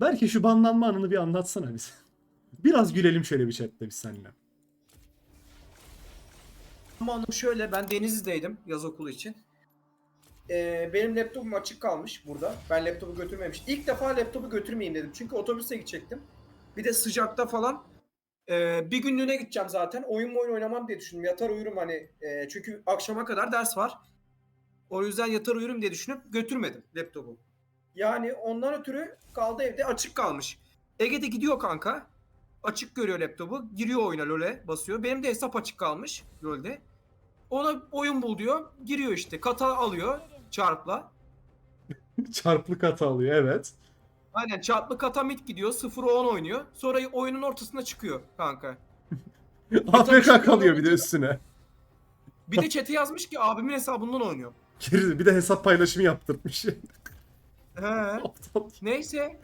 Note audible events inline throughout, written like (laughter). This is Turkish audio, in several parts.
Belki şu banlanma anını bir anlatsana bize. Biraz gülelim şöyle bir chatte biz seninle. Ama hanım şöyle ben Denizli'deydim yaz okulu için. Ee, benim laptopum açık kalmış burada. Ben laptopu götürmemiştim. İlk defa laptopu götürmeyeyim dedim. Çünkü otobüse gidecektim. Bir de sıcakta falan. Ee, bir günlüğüne gideceğim zaten. Oyun oyun oynamam diye düşündüm. Yatar uyurum hani. e, çünkü akşama kadar ders var. O yüzden yatar uyurum diye düşünüp götürmedim laptopu. Yani ondan ötürü kaldı evde açık kalmış. Ege'de gidiyor kanka. Açık görüyor laptopu. Giriyor oyuna LoL'e basıyor. Benim de hesap açık kalmış LoL'de. Ona oyun bul diyor. Giriyor işte. Kata alıyor çarpla. (laughs) Çarplık hata alıyor evet. Aynen çarplı kata mid gidiyor. 0'a 10 oynuyor. Sonra oyunun ortasına çıkıyor kanka. (laughs) AFK kalıyor bir de üstüne. Bir de chat'e yazmış ki abimin hesabından oynuyor. Geri- Bir de hesap paylaşımı yaptırmış. (laughs) He. (laughs) Aptal. Neyse.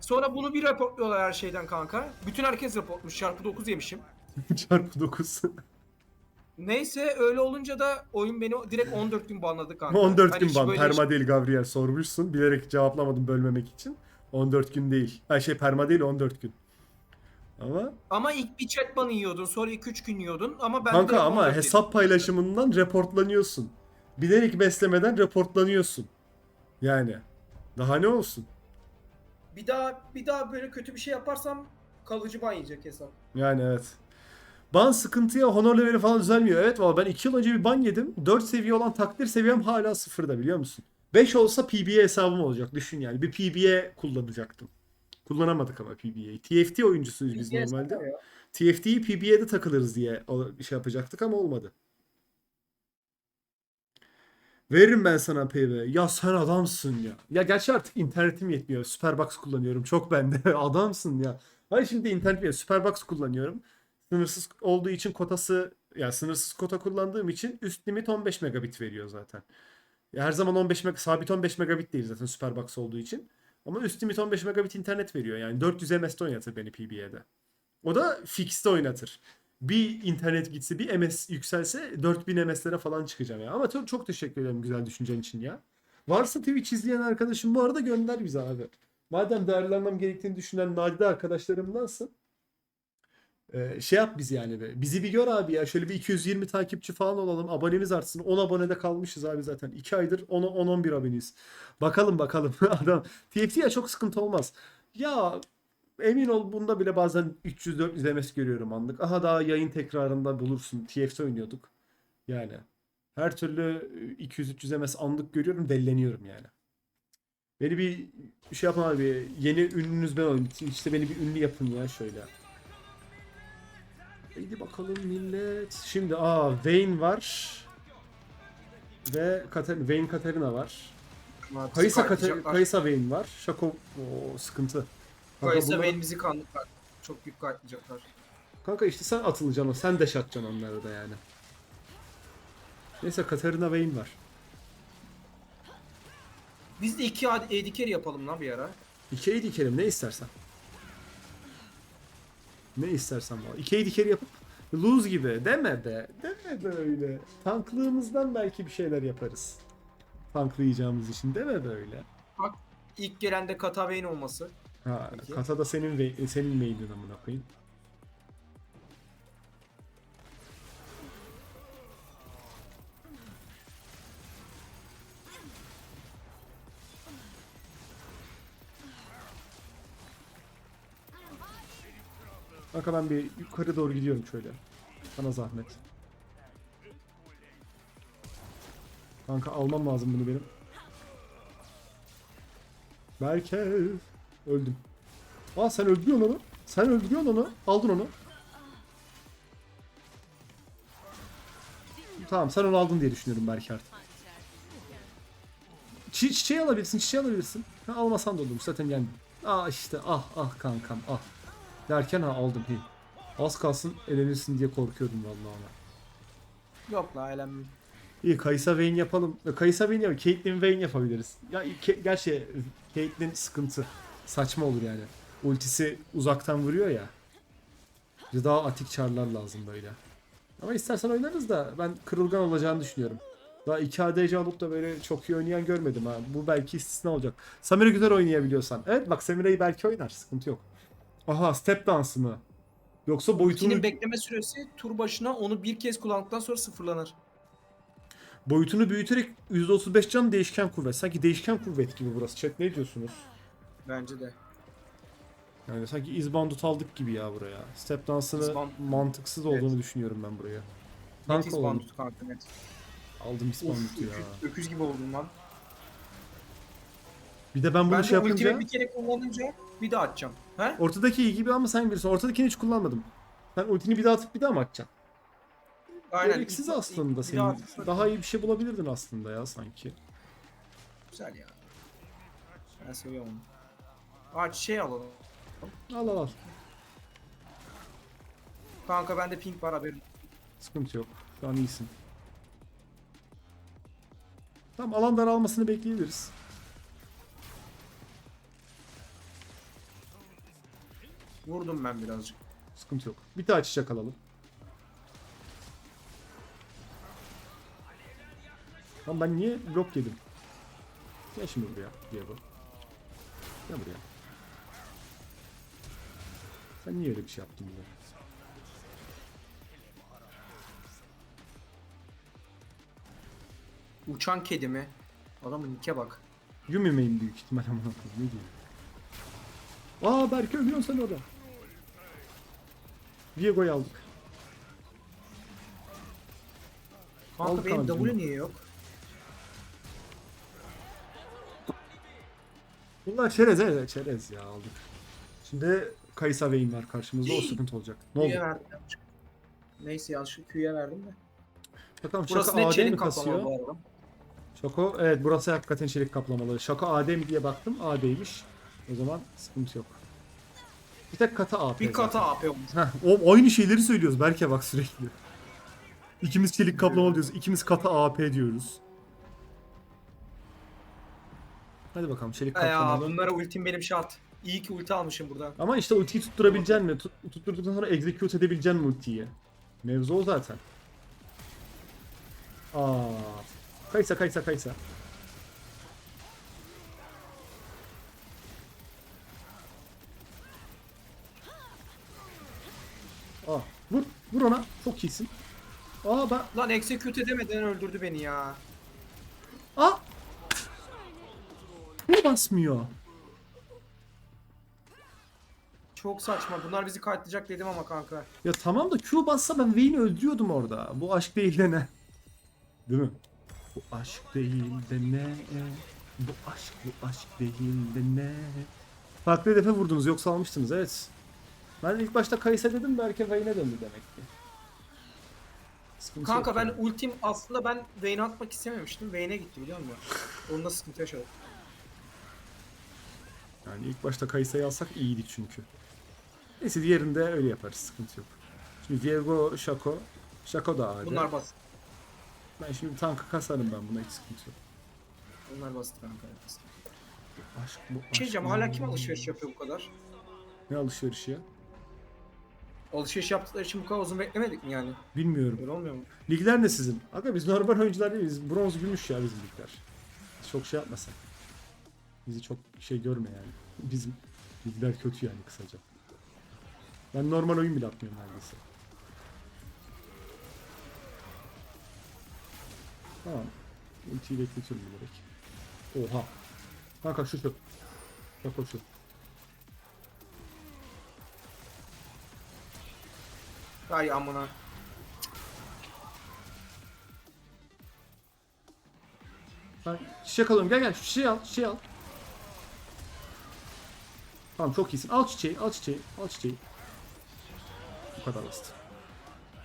Sonra bunu bir raporluyorlar her şeyden kanka. Bütün herkes raportmuş. Çarpı 9 yemişim. (laughs) Çarpı 9. (laughs) Neyse öyle olunca da oyun beni direkt 14 gün banladı kanka. 14 Hani gün hiç ban. böyle Perma değil Gabriel sormuşsun. Bilerek cevaplamadım bölmemek için. 14 gün değil. Ha şey perma değil 14 gün. Ama Ama ilk bir chat banı yiyordun. Sonra 2-3 gün yiyordun. Ama ben kanka de ama 14 hesap paylaşımından reportlanıyorsun. Bilerek beslemeden reportlanıyorsun. Yani daha ne olsun? Bir daha bir daha böyle kötü bir şey yaparsam kalıcı ban yiyecek hesap. Yani evet. Ban sıkıntıya honor leveli falan düzelmiyor. Evet valla ben 2 yıl önce bir ban yedim. 4 seviye olan takdir seviyem hala sıfırda biliyor musun? 5 olsa PBA hesabım olacak. Düşün yani. Bir PBA kullanacaktım. Kullanamadık ama PBA'yi. TFT oyuncusuyuz biz Bilgi normalde. ya. TFT'yi PBA'de takılırız diye şey yapacaktık ama olmadı. Veririm ben sana PB. Ya sen adamsın ya. Ya gerçi artık internetim yetmiyor. Superbox kullanıyorum. Çok bende. (laughs) Adamsın ya. Hayır şimdi internet yetmiyor. Superbox kullanıyorum. Sınırsız olduğu için kotası ya sınırsız kota kullandığım için üst limit 15 megabit veriyor zaten. Ya her zaman 15 meg sabit 15 megabit değil zaten Superbox olduğu için. Ama üst limit 15 megabit internet veriyor. Yani 400 MS'de oynatır beni PBA'de. O da fixte oynatır. Bir internet gitse bir MS yükselse 4000 MS'lere falan çıkacağım ya. Ama çok, çok teşekkür ederim güzel düşüncen için ya. Varsa Twitch izleyen arkadaşım bu arada gönder bize abi. Madem değerlenmem gerektiğini düşünen nadide arkadaşlarımdansın. Ee, şey yap biz yani be. Bizi bir gör abi ya. Şöyle bir 220 takipçi falan olalım. Abonemiz artsın. 10 abonede kalmışız abi zaten. 2 aydır 10-11 aboneyiz. Bakalım bakalım. (laughs) Adam TFT'ye çok sıkıntı olmaz. Ya emin ol bunda bile bazen 300-400 MS görüyorum anlık. Aha daha yayın tekrarında bulursun. TFT oynuyorduk. Yani her türlü 200-300 MS anlık görüyorum. Delleniyorum yani. Beni bir şey yapın abi. Yeni ünlünüz ben olayım. İşte beni bir ünlü yapın ya şöyle. Haydi bakalım millet. Şimdi aa Vayne var. Ve Kater Vayne Katarina var. Kaysa Kater Kaysa Vayne var. Şako o sıkıntı. Kanka, Kaysa bunlar- benim bizi kanlı Çok yük kayıtlayacaklar. Kanka işte sen atılacaksın. Sen de şatacaksın onları da yani. Neyse Katarina Vayne var. Biz de iki ad- AD carry yapalım lan bir ara. İkiye dikelim ne istersen. Ne istersen var. İkiye diker yapıp lose gibi deme be. Deme böyle. Tanklığımızdan belki bir şeyler yaparız. Tanklayacağımız için deme böyle. İlk gelen de Kata Vayne olması. Ha, Peki. kata da senin ve senin mailin amına koyayım. Kanka ben bir yukarı doğru gidiyorum şöyle. Sana zahmet. Kanka almam lazım bunu benim. Berke. Öldüm. Aa sen öldürüyorsun onu. Sen öldürüyorsun onu. Aldın onu. Tamam sen onu aldın diye düşünüyorum belki artık. Çi çiçeği alabilirsin, çiçeği alabilirsin. Ha, almasan da olur zaten yani. Aa işte ah ah kankam ah. Derken ha aldım. Hi. Az kalsın elenirsin diye korkuyordum vallahi ona. Yok la elenmem. İyi Kaysa Vayne yapalım. Kaysa Vayne yapalım. Caitlyn Vayne yapabiliriz. Ya gerçi Caitlyn sıkıntı. Saçma olur yani. Ultisi uzaktan vuruyor ya. Bir daha atik çarlar lazım böyle. Ama istersen oynarız da ben kırılgan olacağını düşünüyorum. Daha 2 ADC alıp da böyle çok iyi oynayan görmedim ha. Bu belki istisna olacak. Samira güzel oynayabiliyorsan. Evet bak Samira'yı belki oynar. Sıkıntı yok. Aha step dansı mı? Yoksa boyutunu Ultinin bekleme süresi tur başına onu bir kez kullandıktan sonra sıfırlanır. boyutunu büyüterek %35 can değişken kuvvet. Sanki değişken kuvvet gibi burası. Chat ne diyorsunuz? Bence de. Yani sanki izbandut aldık gibi ya buraya. Step dansını İzbandut. mantıksız olduğunu düşünüyorum ben buraya. Net Tank ispan olalım. tut kanka net. Aldım Of, izbandutu ya. öküz, öküz gibi oldum lan. Bir de ben bunu Ben şey de yapınca ultimi bir kere kullanınca bir daha atacağım. He? ortadaki iyi gibi ama sen bilirsin. Ortadakini hiç kullanmadım. Sen ultini bir daha atıp bir daha mı atacaksın? Gereksiz İlk- aslında bir senin. daha atırsak- Daha iyi bir şey bulabilirdin aslında ya sanki. Güzel ya. Ben seviyorum onu. Aa şey alalım. Al al al. Kanka bende pink var haberin. Sıkıntı yok. Şu an iyisin. Tamam alan daralmasını bekleyebiliriz. Vurdum ben birazcık. Sıkıntı yok. Bir daha çiçek alalım. Tamam ben niye blok yedim? Gel şimdi buraya Diego. Gel buraya. Sen niye öyle bir şey yaptın bize? Uçan kedi mi? Adamın nike bak. Yumi main büyük ihtimal koyayım. Ne diyeyim? Aa Berke ölüyorsun sen orada. Diego'yu aldık. Kanka Al benim. W niye yok? Bunlar çerez evet çerez ya aldık. Şimdi Kaysa Vayne var karşımızda o sıkıntı olacak. Ne oldu? verdim. yanlışlıkla. Neyse yanlışlıkla Q'ya verdim de. Bakalım Burası Şaka ne AD mi çelik kaplama kasıyor? bu arada. Şako evet burası hakikaten çelik kaplamalı. Şaka AD mi diye baktım AD'ymiş. O zaman sıkıntı yok. Bir tek kata AP. Bir kata AP olmuş. Heh, o aynı şeyleri söylüyoruz Berke bak sürekli. İkimiz çelik kaplamalı diyoruz. ikimiz kata AP diyoruz. Hadi bakalım çelik Ya kaplamalı. bunlara ultim benim şart. İyi ki ulti almışım burada. Ama işte ultiyi tutturabileceksin mi? Tut, tutturduktan sonra execute edebileceksin mi ultiyi? Mevzu o zaten. Aa. Kaysa kaysa kaysa. Aa, vur, vur ona. Çok iyisin. Aa ben, Lan execute edemeden öldürdü beni ya. aa. Bu basmıyor. Çok saçma. Bunlar bizi kayıtlayacak dedim ama kanka. Ya tamam da Q bassa ben Vayne'i öldürüyordum orada. Bu aşk değil de ne? Değil mi? Bu aşk değil de ne? Bu aşk, bu aşk değil de ne? Farklı hedefe vurdunuz yoksa almıştınız evet. Ben ilk başta Kaysa dedim belki Vayne'e döndü demek ki. Sıkıntı Kanka yok ben ultim aslında ben Vayne'e atmak istememiştim. Vayne'e gitti biliyor musun? Onda sıkıntı yaşadım. Yani ilk başta Kaysa'yı alsak iyiydi çünkü. Neyse diğerinde öyle yaparız sıkıntı yok. Şimdi Diego, Shaco. Shaco da AD. Bunlar basit. Ben şimdi tankı kasarım ben buna hiç sıkıntı yok. Bunlar basit kanka. basit. Aşk bu şey aşk diyeceğim bu. hala kim alışveriş yapıyor bu kadar? Ne alışverişi ya? Alışveriş yaptıkları için bu kadar uzun beklemedik mi yani? Bilmiyorum. Öyle olmuyor mu? Ligler ne sizin? Aga biz normal oyuncular değiliz. Bronz gümüş ya bizim ligler. Çok şey yapmasak. Bizi çok şey görme yani. Bizim ligler kötü yani kısaca. Ben normal oyun bile atmıyorum neredeyse. Tamam. Ultiyi bekletiyorum bilerek. Oha. Kanka şu şu. Bak o şu. Ay amına. Ben çiçek alıyorum. Gel gel şu çiçeği al. Çiçeği al. Tamam çok iyisin. Al çiçeği. Al çiçeği. Al çiçeği. Bu kadar basit.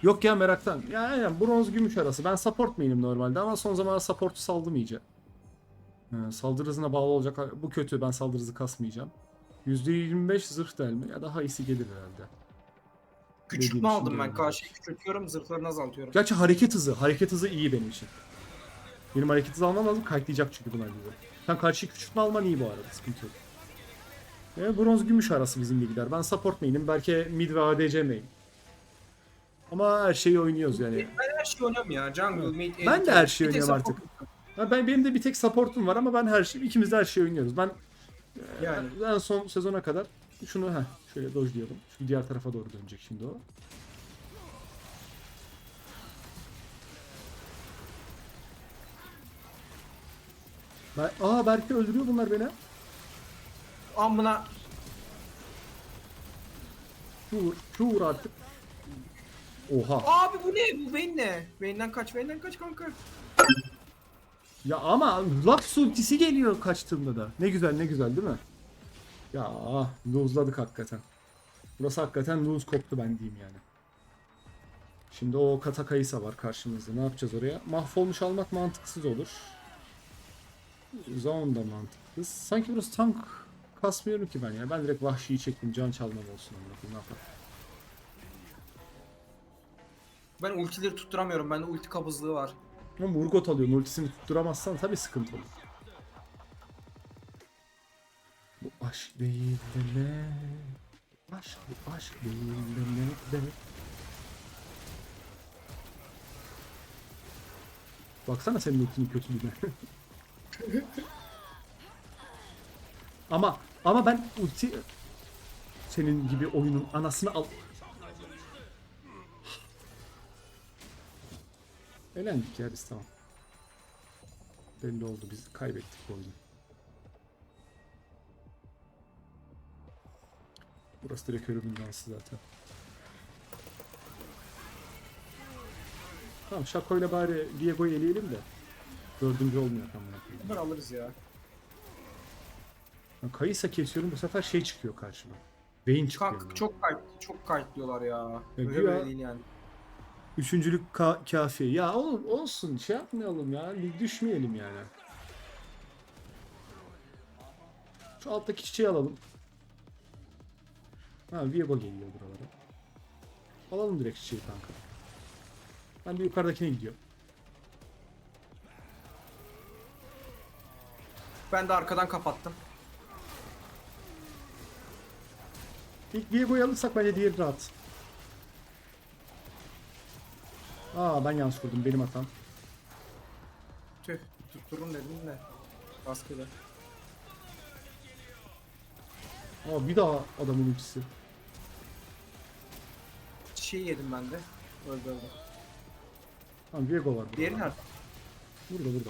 Yok ya meraktan. Ya aynen bronz gümüş arası. Ben support main'im normalde ama son zamanlarda support'u saldım iyice. Ee, saldırı hızına bağlı olacak. Bu kötü. Ben saldırı hızı kasmayacağım. %25 zırh delme. Ya daha iyisi gelir herhalde. Küçültme Dediğim aldım ben. Karşıyı küçültüyorum, zırhlarını azaltıyorum. Gerçi hareket hızı. Hareket hızı iyi benim için. Benim hareket hızı almam lazım. Kayıtlayacak çünkü bunlar bizi. Sen karşı küçültme alman iyi bu arada. Sıkıntı yok. E, bronz gümüş arası bizim bilgiler. Ben support main'im. Belki mid ve ADC main. Ama her şeyi oynuyoruz yani. Ben her şeyi oynuyorum ya. Jungle, mid, Ben de AD, her şeyi oynuyorum support. Ha, ben benim de bir tek supportum var ama ben her şey ikimiz de her şeyi oynuyoruz. Ben Yani. e, en son sezona kadar şunu ha şöyle dodge diyorum. Şu diğer tarafa doğru dönecek şimdi o. Ben, aa belki öldürüyor bunlar beni. Amına Şu vur, şu vur artık. Oha. Abi bu ne? Bu Vayne ne? Vayne'den kaç, Vayne'den kaç kanka. Ya ama Lux ultisi geliyor kaçtığımda da. Ne güzel ne güzel değil mi? Ya ah, lose'ladık hakikaten. Burası hakikaten lose koptu ben diyeyim yani. Şimdi o kata kayısa var karşımızda. Ne yapacağız oraya? Mahvolmuş almak mantıksız olur. Zone da mantıksız. Sanki burası tank kasmıyorum ki ben ya. Ben direkt vahşiyi çektim. Can çalmam olsun. Ne yapalım? Ben ultileri tutturamıyorum. Bende ulti kabızlığı var. Ama Murgot alıyorsun. Ultisini tutturamazsan tabii sıkıntı olur. Bu aşk değil de ne? Aşk bu aşk değil de ne? de? Baksana senin ultinin kötülüğüne. (laughs) ama ama ben ulti senin gibi oyunun anasını al. Eğlendik ya biz tamam. Belli oldu biz kaybettik bu oyunu. Burası direkt ölümün dansı zaten. Tamam Şako'yla bari Diego'yu eleyelim de. Dördüncü olmuyor tam Bunları alırız ya. Kayısa kesiyorum bu sefer şey çıkıyor karşıma. Beyin çıkıyor. Kanka yani. çok kayıt, çok kayıt diyorlar ya. Öyle güya- değil yani. Üçüncülük ka- kafi. Ya oğlum olsun şey yapmayalım ya. Düşmeyelim yani. Şu alttaki çiçeği alalım. Ha Viego geliyor buralara. Alalım direkt çiçeği kanka. Ben bir yukarıdakine gidiyorum. Ben de arkadan kapattım. İlk Viego'yu alırsak bence diğeri rahat. Aa ben yanlış vurdum benim hatam. Tüh tutturun dedim de. Baskıda. Aa bir daha adamın ultisi. Şey yedim ben de. Öldü öldü. Tamam Viego var burada. Diğeri nerede? Burada burada.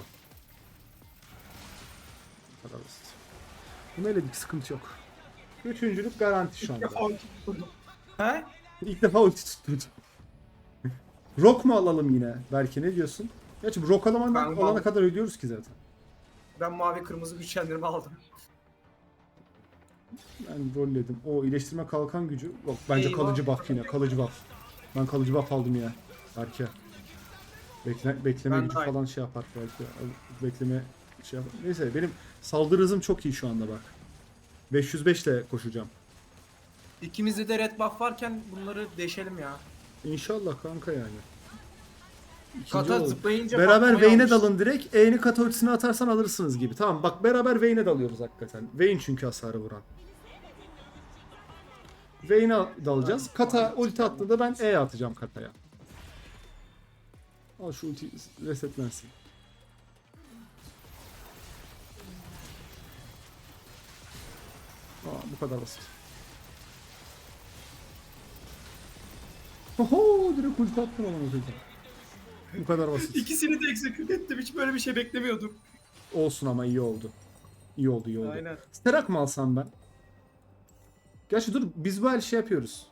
Bu kadar basit. Bunu eledik sıkıntı yok. Üçüncülük garanti şu anda. He? İlk defa ulti tutturdum. Rock mu alalım yine? Belki ne diyorsun? Gerçi rock alamadan Ben alana kadar ödüyoruz ki zaten. Ben mavi kırmızı güçlendirme aldım. Ben rolledim. O iyileştirme kalkan gücü. Yok bence Eyvah. kalıcı buff yine. Kalıcı buff. Ben kalıcı buff aldım yine. Belki. Bekle, bekleme Ben gücü de aynı. falan şey yapar belki. Bekleme şey yapar. Neyse benim saldırı hızım çok iyi şu anda bak. 505 ile koşacağım. İkimizde de red buff varken bunları deşelim ya. İnşallah kanka yani. İkinci Kata zıplayınca Beraber Vayne'e almış. dalın direkt. E'ni kata ultisine atarsan alırsınız gibi. Tamam bak beraber Vayne'e dalıyoruz hakikaten. Vayne çünkü hasarı vuran. Vayne'e dalacağız. Kata ulti attığında ben E atacağım kataya. Al şu ulti resetlensin. Aa, bu kadar basit. Oho direkt ulti attım ama ulti. Bu kadar basit. İkisini de execute ettim. Hiç böyle bir şey beklemiyordum. Olsun ama iyi oldu. İyi oldu iyi oldu. Aynen. Sterak mı alsam ben? Gerçi dur biz bu el şey yapıyoruz.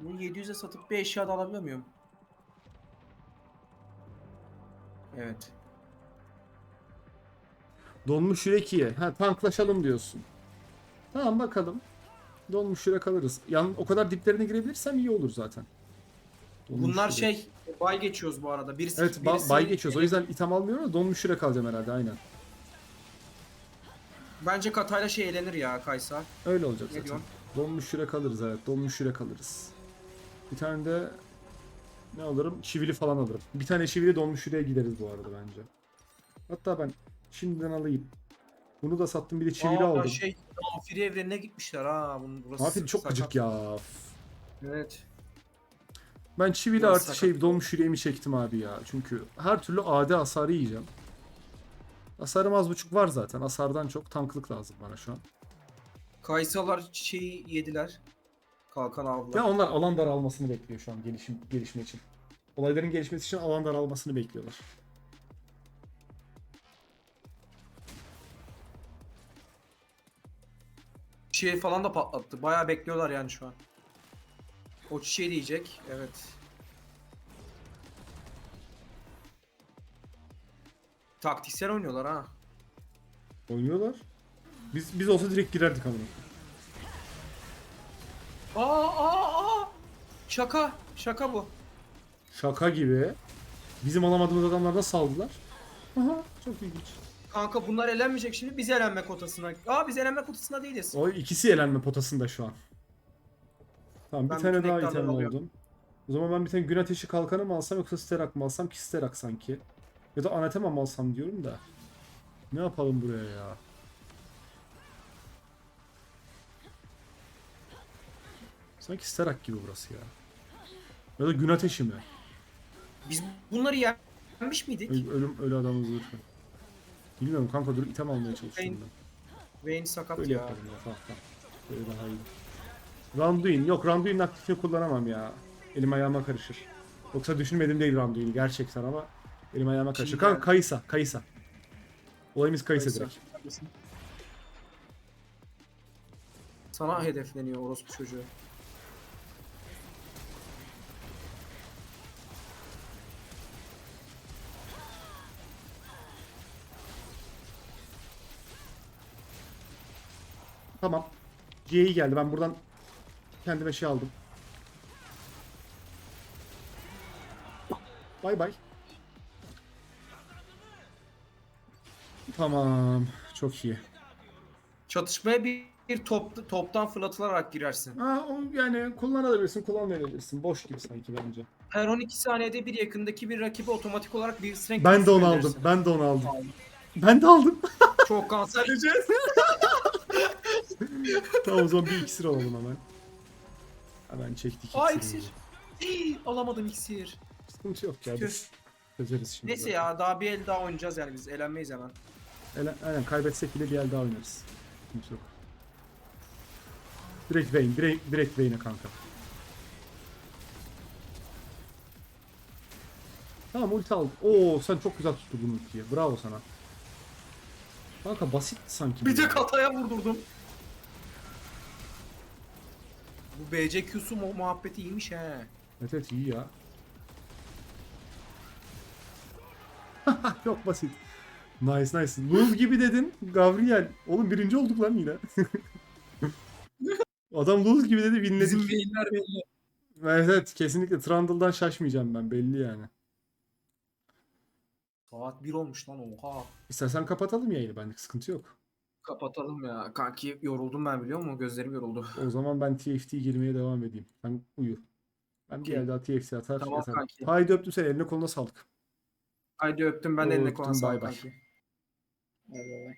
Bunu 700'e satıp bir eşya da alabiliyor muyum? Evet. Donmuş yürek iyi. Ha tanklaşalım diyorsun. Tamam bakalım. Donmuş yürek alırız. Yan o kadar diplerine girebilirsem iyi olur zaten. Donmuş Bunlar yürek. şey bay geçiyoruz bu arada. Birisi, Evet ba- birisi- bay geçiyoruz. O yüzden itham almıyorum ama donmuş yürek alacağım herhalde aynen. Bence Katayla şey eğlenir ya Kaysa. Öyle olacak Ne zaten. diyorsun? Donmuş yürek alırız evet. Donmuş yürek alırız. Bir tane de ne alırım? Çivili falan alırım. Bir tane çivili donmuş yüreğe gideriz bu arada bence. Hatta ben şimdiden alayım. Bunu da sattım bir de çivili Aa, aldım. Şey, Amfiri evrenine gitmişler ha. Bunun burası Hafif çok sakat. gıcık ya. Evet. Ben çivili Biraz artı sakat. şey dolmuş yüreğimi çektim abi ya. Çünkü her türlü AD hasarı yiyeceğim. Hasarım az buçuk var zaten. Hasardan çok tanklık lazım bana şu an. Kaysalar şeyi yediler. Kalkan aldılar. Ya onlar alan daralmasını bekliyor şu an gelişim gelişme için. Olayların gelişmesi için alan daralmasını bekliyorlar. Çiçeği falan da patlattı. Bayağı bekliyorlar yani şu an. O çiçeği de yiyecek. Evet. Taktiksel oynuyorlar ha. Oynuyorlar. Biz biz olsa direkt girerdik amına. Aa aa aa. Şaka. Şaka bu. Şaka gibi. Bizim alamadığımız adamlar da saldılar. Aha çok ilginç. Kanka bunlar elenmeyecek şimdi. Biz elenme kotasına. Aa biz elenme kotasına değiliz. O ikisi elenme potasında şu an. Tamam bir Ben tane bütün daha ekranları item alıyorum. oldum. O zaman ben bir tane gün ateşi kalkanı mı alsam yoksa sterak mı alsam ki sterak sanki. Ya da anatema mı alsam diyorum da. Ne yapalım buraya ya? Sanki sterak gibi burası ya. Ya da gün ateşi mi? Biz bunları yenmiş miydik? Öl- ölüm ölü adamı zırhı. Bilmiyorum kanka dur item almaya çalışıyorum Ben-. Vayne sakat Böyle ya. yapalım ya tamam tamam. Böyle daha iyi. Randuin. Yok Randuin'in aktifini kullanamam ya. Elim ayağıma karışır. Yoksa düşünmedim değil Randuin'i gerçekten ama elim ayağıma karışır. Kanka yani. Kaysa. Kaysa. Olayımız Kaysa, Kaysa. direkt. Sana hedefleniyor orospu çocuğu. Tamam. C'yi geldi. Ben buradan kendime şey aldım. Bay bay. Tamam. Çok iyi. Çatışmaya bir, bir top, toptan fırlatılarak girersin. O yani kullanabilirsin, kullanmayabilirsin. Boş gibi sanki bence. Her 12 saniyede bir yakındaki bir rakibi otomatik olarak bir strength Ben de onu aldım. Ben de onu aldım. Ben de aldım. Çok kanserlice. (laughs) tamam o zaman bir iksir alalım hemen. Hemen çektik Aa iksiri. iksir. Hii, Alamadım iksir. Sıkıntı yok ya biz çözeriz şimdi. Neyse zaten. ya daha bir el daha oynayacağız yani biz elenmeyiz hemen. Ele- aynen kaybetsek bile bir el daha oynarız. Sıkıntı yok. Direkt Vayne, direkt, direkt Vayne'e kanka. Tamam ulti aldım. Oo sen çok güzel tutturdun ultiyi. Bravo sana. Kanka basit sanki. Bir bu de ya. kataya vurdurdum. Bu BCQ'su mu muhabbeti iyiymiş he. Evet evet iyi ya. (laughs) Çok basit. Nice nice. Lose gibi dedin. Gabriel. Oğlum birinci olduk lan yine. (laughs) Adam lose gibi dedi Bizim winledik. beyinler belli. Evet evet kesinlikle Trundle'dan şaşmayacağım ben belli yani. Saat 1 olmuş lan oha. İstersen kapatalım yayını benlik sıkıntı yok. Kapatalım ya. Kanki yoruldum ben biliyor musun? Gözlerim yoruldu. O zaman ben TFT girmeye devam edeyim. Sen uyu. Ben bir el daha TFT atar Tamam yatarım. kanki. Haydi öptüm seni eline koluna sağlık. Haydi öptüm ben de eline Öptüm, koluna bay sağlık bay. kanki. Bay bay.